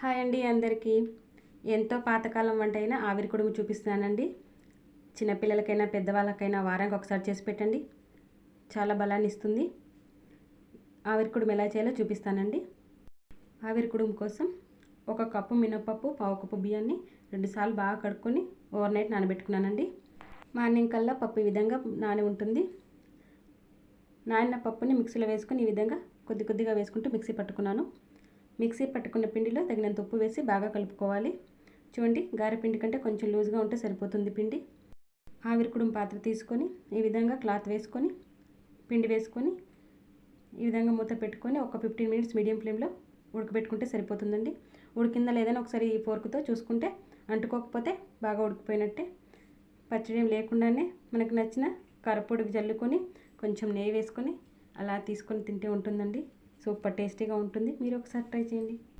Hi అండి అందరికీ. ఎంతో పాతకాలం వంట అయినా ఆవిరి కుడుము చూపిస్తున్నానండి. చిన్నపిల్లలకైనా పెద్దవాళ్ళకైనా వారానికి ఒకసారి చేసి పెట్టండి. చాలా బలాన్ని ఇస్తుంది. ఆవిరి కుడుము ఎలా చేయాలో చూపిస్తానండి. ఆవిరి కుడుము కోసం ఒక కప్పు మినపప్పు పావు కప్పు బియ్యాన్ని రెండుసార్లు బాగా కడుక్కొని ఓవర్ నైట్ నానబెట్టుకున్నానండి. మార్నింగ్ కల్లా పప్పు ఈ విధంగా నాని ఉంటుంది. నానిన పప్పుని మిక్సీలో వేసుకొని ఈ విధంగా కొద్ది కొద్దిగా వేసుకుంటూ మిక్సీ పట్టుకున్నాను. మిక్సీ పట్టుకున్న పిండిలో తగినంత ఉప్పు వేసి బాగా కలుపుకోవాలి. చూడండి గారెపిండి కంటే కొంచెం లూజ్గా ఉంటే సరిపోతుంది పిండి. ఆవిరికుడుం పాత్ర తీసుకొని ఈ విధంగా క్లాత్ వేసుకొని పిండి వేసుకొని ఈ విధంగా మూత పెట్టుకొని ఒక ఫిఫ్టీన్ మినిట్స్ మీడియం ఫ్లేమ్లో ఉడకబెట్టుకుంటే సరిపోతుందండి. ఉడికిందా లేదని ఒకసారి ఈ ఫోర్క్తో చూసుకుంటే అంటుకోకపోతే బాగా ఉడికిపోయినట్టే. పచ్చడి లేకుండానే మనకు నచ్చిన కరపొడికి జల్లుకొని కొంచెం నెయ్యి వేసుకొని అలా తీసుకొని తింటే ఉంటుందండి. సూపర్ టేస్టీగా ఉంటుంది. మీరు ఒకసారి ట్రై చేయండి.